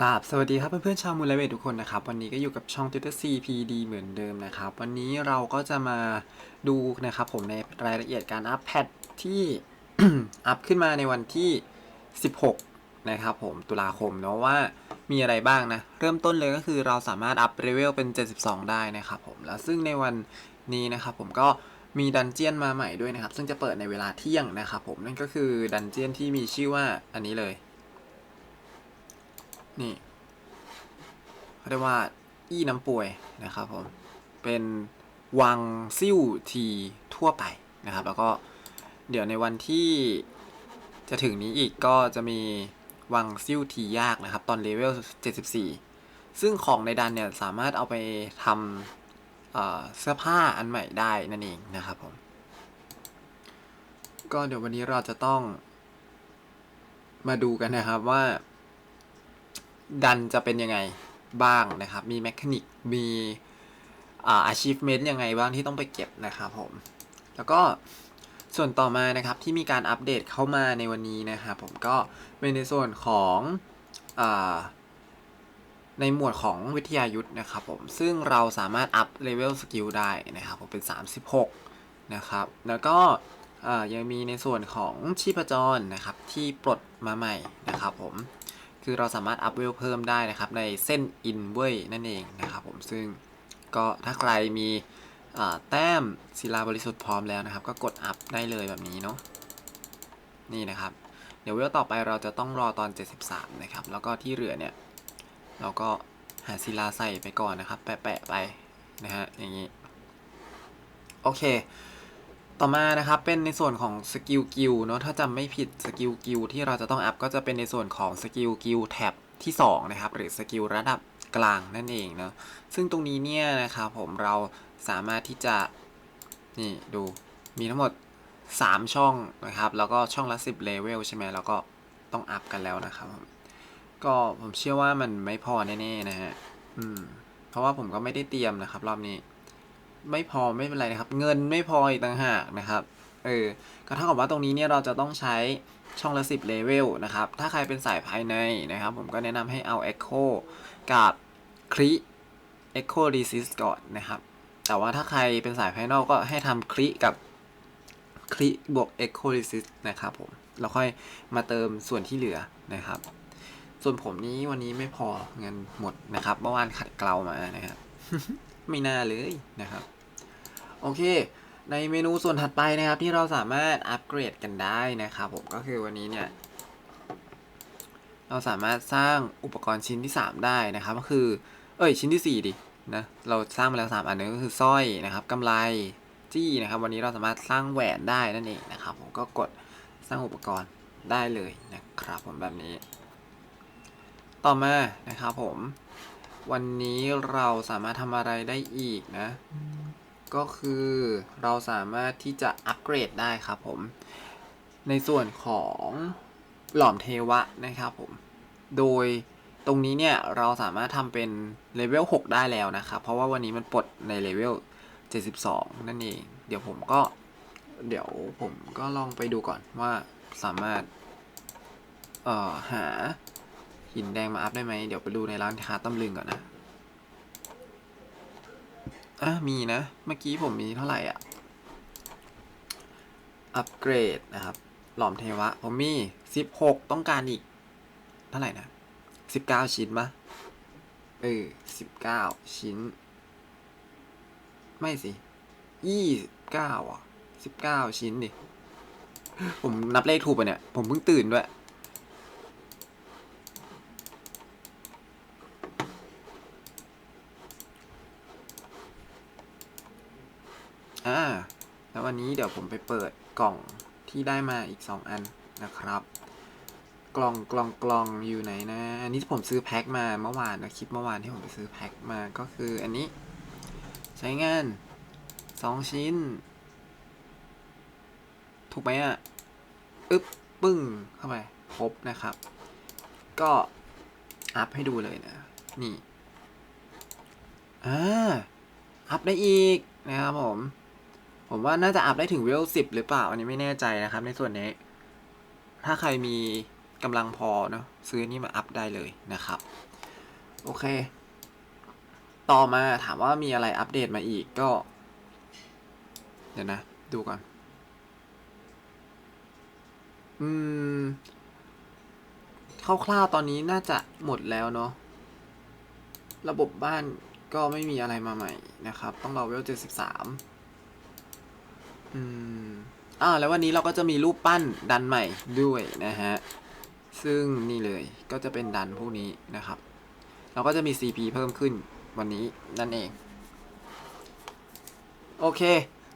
กราบสวัสดีครับเพื่อนๆชาวมูลเลเวททุกคนนะครับ วันนี้ก็อยู่กับช่อง Twitter CPD เหมือนเดิมนะครับ วันนี้เราก็จะมาดูนะครับผมในรายละเอียดการอัพแพทที่ อัพขึ้นมาในวันที่ 16 นะครับผมตุลาคมเนาะว่ามีอะไรบ้างนะ เริ่มต้นเลยก็คือเราสามารถอัพเลเวลเป็น 72 ได้นะครับผมแล้วซึ่งในวันนี้นะครับผมก็มีดันเจียนมาใหม่ด้วยนะครับ ซึ่งจะเปิดในเวลาเที่ยงนะครับผมนั่นก็คือดันเจียนที่มีชื่อว่าอันนี้เลย นี่เขาเรียกว่า อี้น้ำป่วยนะครับผมเป็นวังซิ่วทีทั่วไปนะครับ แล้วก็เดี๋ยวในวันที่จะถึงนี้อีกก็จะมีวังซิ่วทียากนะครับ ตอนเลเวล 74 ซึ่งของในดันเนี่ยสามารถเอาไปทำเอ่อเสื้อผ้าอันใหม่ได้นั่นเองนะครับผมก็เดี๋ยววันนี้เราจะต้องมาดูกันนะครับว่า ดันจะเป็นยังไงบ้างนะครับ มีแมคานิกมีอา achievement ยังไงบ้างที่ต้องไปเก็บนะครับผม แล้วก็ส่วนต่อมานะครับที่มีการอัปเดตเข้ามาในวันนี้นะครับผมก็เป็นในส่วนของอในหมวดของวิทยายุทธ์นะครับผม ซึ่งเราสามารถอัพเลเวลสกิลได้นะครับผมเป็น 36 นะครับ แล้วก็ยังมีในส่วนของชีพจรนะครับที่ปลดมาใหม่นะครับผม คือเราสามารถอัพเวลเพิ่มได้นะครับในเส้นอินเว้ยนั่นเองนะครับผมซึ่งก็ถ้าใครมีแต้มศิลาบริสุทธิ์พร้อมแล้วนะครับ ก็กดอัพได้เลยแบบนี้เนาะนี่นะครับ เดี๋ยวเวลต่อไปเราจะต้องรอตอน 73 นะครับ แล้วก็ที่เหลือเนี่ย เราก็หาศิลาใส่ไปก่อนนะครับ แปะๆไปนะฮะอย่างนี้ โอเค ต่อมานะครับเป็นในส่วนของสกิลกิลเนาะถ้าจำไม่ผิดสกิลกิลที่เราจะต้องอัพก็จะเป็นในส่วนของสกิลกิลแท็บที่2นะครับหรือสกิลระดับกลางนั่นเองเนาะซึ่งตรงนี้เนี่ยนะครับผมเราสามารถที่จะนี่ดูมีทั้งหมด 3 ช่องนะครับ แล้วก็ช่องละ 10เลเวลใช่ไหมแล้วก็ต้องอัพกันแล้วนะครับผมก็ผมเชื่อว่ามันไม่พอแน่ๆนะฮะอืมเพราะว่าผมก็ไม่ได้เตรียมนะครับ รอบนี้ ไม่พอไม่เป็นไรนะครับ เงินไม่พออีกต่างหากนะครับ เออ ก็เท่ากับว่าตรงนี้เนี่ยเราจะต้องใช้ช่องละ 10เลเวลนะครับ ถ้าใครเป็นสายภายในนะครับ ผมก็แนะนำให้เอา Echo กับคลิ Echo Resist ก่อนนะครับ แต่ว่าถ้าใครเป็นสายภายนอกก็ให้ทำคลิกับคลิบวก Echo Resist นะครับผมแล้วค่อยมาเติมส่วนที่เหลือนะครับ ส่วนผมนี้วันนี้ไม่พอเงินหมดนะครับ เมื่อวานขัดเกลามานะครับ ไม่น่าเลยนะครับ โอเค ในเมนูส่วนถัดไปนะครับที่เราสามารถอัปเกรดกันได้นะครับผมก็คือวันนี้เนี่ย เราสามารถสร้างอุปกรณ์ชิ้นที่ 3 ได้นะครับ ก็คือ เอ้ยชิ้นที่ 4 ดินะเราสร้างมาแล้ว 3 อันนึงก็คือสร้อยนะครับกำไรจี้นะครับ วันนี้เราสามารถสร้างแหวนได้นั่นเองนะครับ ผมก็กดสร้างอุปกรณ์ได้เลยนะครับผมแบบนี้ ต่อมานะครับผม วันนี้เราสามารถทำอะไรได้อีกนะ ก็คือเราสามารถที่จะอัปเกรดได้ครับผม ในส่วนของหลอมเทวะนะครับผม โดยตรงนี้เนี่ยเราสามารถทำเป็นเลเวล 6 ได้แล้วนะครับ เพราะว่าวันนี้มันปลดในเลเวล 72 นั่นเอง เดี๋ยวผมก็ เดี๋ยวผมก็ลองไปดูก่อนว่าสามารถ เอ่อ หาหินแดงมาอัพได้ไหม เดี๋ยวไปดูในร้านค้าตำลึงก่อนนะ อะมีนะ เมื่อกี้ผมมีเท่าไหร่อะ อัปเกรดนะครับ หลอมเทวะ ผมมี16ต้องการอีก เท่าไหร่นะ19ชิ้นปะเออ19ชิ้น ไม่สิ29อะ19ชิ้นดิ ผมนับเลขถูกปะเนี่ย ผมเพิ่งตื่นด้วย อ่า แล้ววันนี้เดี๋ยวผมไปเปิดกล่องที่ได้มาอีก 2 อันนะครับ กล่องกล่องกล่องอยู่ไหนนะ อันนี้ผมซื้อแพ็คมาเมื่อวานนะคลิปเมื่อวานที่ผมไปซื้อแพ็คมาก็คืออันนี้ ใช้งาน 2 ชิ้น ถูกไหมอะอึ๊บปึ้งเข้าไปครบนะครับ ก็อัพให้ดูเลยนะ นี่ อ่า อัพได้อีกนะครับผม ผมว่าน่าจะอัพได้ถึงเวลสิบหรือเปล่า อันนี้ไม่แน่ใจนะครับ ในส่วนนี้ ถ้าใครมีกำลังพอเนาะซื้อนนี่มาอัพได้เลยนะครับ โอเค ต่อมาถามว่ามีอะไรอัปเดตมาอีกก็ เดี๋ยวนะ ดูก่อน อืมคร่าวๆตอนนี้น่าจะหมดแล้วเนาะระบบบ้านก็ไม่มีอะไรมาใหม่นะครับ ต้องรอเวลเจ็ดสิบสาม อืมอ่าแล้ววันนี้เราก็จะมีรูปปั้นดันใหม่ด้วยนะฮะ ซึ่งนี่เลยก็จะเป็นดันพวกนี้นะครับ เราก็จะมี CP เพิ่มขึ้นวันนี้นั่นเอง โอเค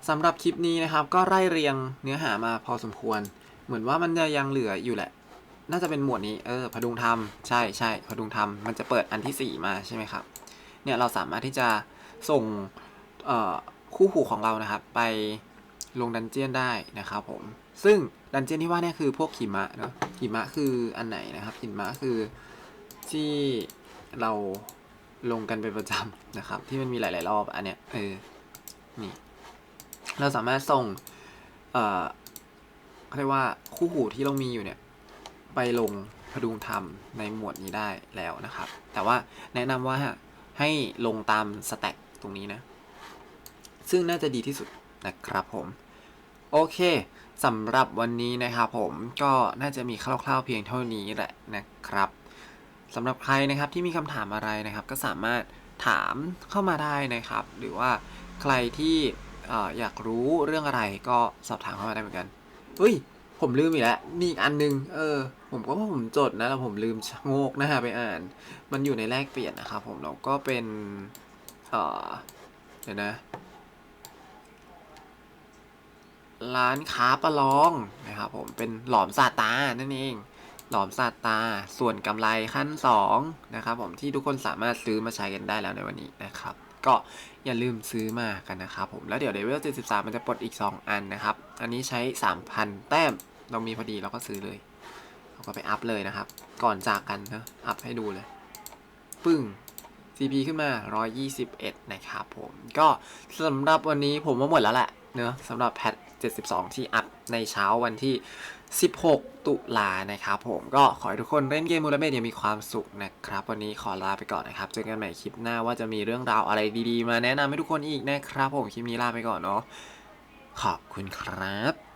สำหรับคลิปนี้นะครับ ก็ไล่เรียงเนื้อหามาพอสมควร เหมือนว่ามันจะยังเหลืออยู่แหละ น่าจะเป็นหมวดนี้เออพดุงธรรมใช่ใช่พดุงธรรมมันจะเปิดอันที่ 4 มาใช่ไหมครับ เนี่ยเราสามารถที่จะส่งคู่หูของเรานะครับ ไป ลงดันเจียนได้นะครับผม ซึ่งดันเจียนที่ว่าเนี่ยคือพวกหิมะเนาะหิมะคืออันไหนนะครับหิมะคือที่เราลงกันเป็นประจำนะครับ ที่มันมีหลาย ๆ รอบอันเนี้ยเออนี่เราสามารถส่งเอ่อเขาเรียกว่าคู่หูที่เรามีอยู่เนี่ย ไปลงพดุงธรรมในหมวดนี้ได้แล้วนะครับ แต่ว่าแนะนำว่าให้ลงตามสแต็กตรงนี้นะ ซึ่งน่าจะดีที่สุด นะครับผม โอเคสำหรับวันนี้นะครับผมก็น่าจะมีคร่าวๆเพียงเท่านี้แหละนะครับสำหรับใครนะครับที่มีคำถามอะไรนะครับ ก็สามารถถามเข้ามาได้นะครับ หรือว่าใครที่อออยากรู้เรื่องอะไรก็สอบถามเข้ามาได้เหมือนกันเฮ้ย ผมลืมอีกแล้วมีอีกอันนึง เออ ผมก็ว่าผมจดนะแล้วผมลืมชะโงกหน้าไปอ่าน มันอยู่ในแลกเปลี่ยนนะครับผมแล้วก็เป็นเออเดี๋ยวนะ ร้านค้าประลองนะครับผมเป็นหลอมซาตานั่นเอง หลอมซาตาส่วนกำไรขั้น2นะครับผมที่ทุกคนสามารถซื้อมาใช้กันได้แล้วในวันนี้นะครับ ก็อย่าลืมซื้อมากันนะครับผมแล้วเดี๋ยวเลเวล73 มันจะปลดอีก 2 อันนะครับ อันนี้ใช้ 3,000 แต้มเรามีพอดีเราก็ซื้อเลยเราก็ไปอัพเลยนะครับ ก่อนจากกันนะอัพให้ดูเลย ปึ้ง CP ขึ้นมา 121 นะครับผม ก็สำหรับวันนี้ผมว่าหมดแล้วแหละเนอะสำหรับแพท 72 ที่อัพในเช้าวันที่ 16 ตุลานะครับผมก็ขอให้ทุกคนเล่นเกมมูลเมดอย่างมีความสุขนะครับ วันนี้ขอลาไปก่อนนะครับ เจอกันใหม่คลิปหน้าว่าจะมีเรื่องราวอะไรดีๆ มาแนะนำให้ทุกคนอีกนะครับผมคลิปนี้ลาไปก่อนเนาะขอบคุณครับ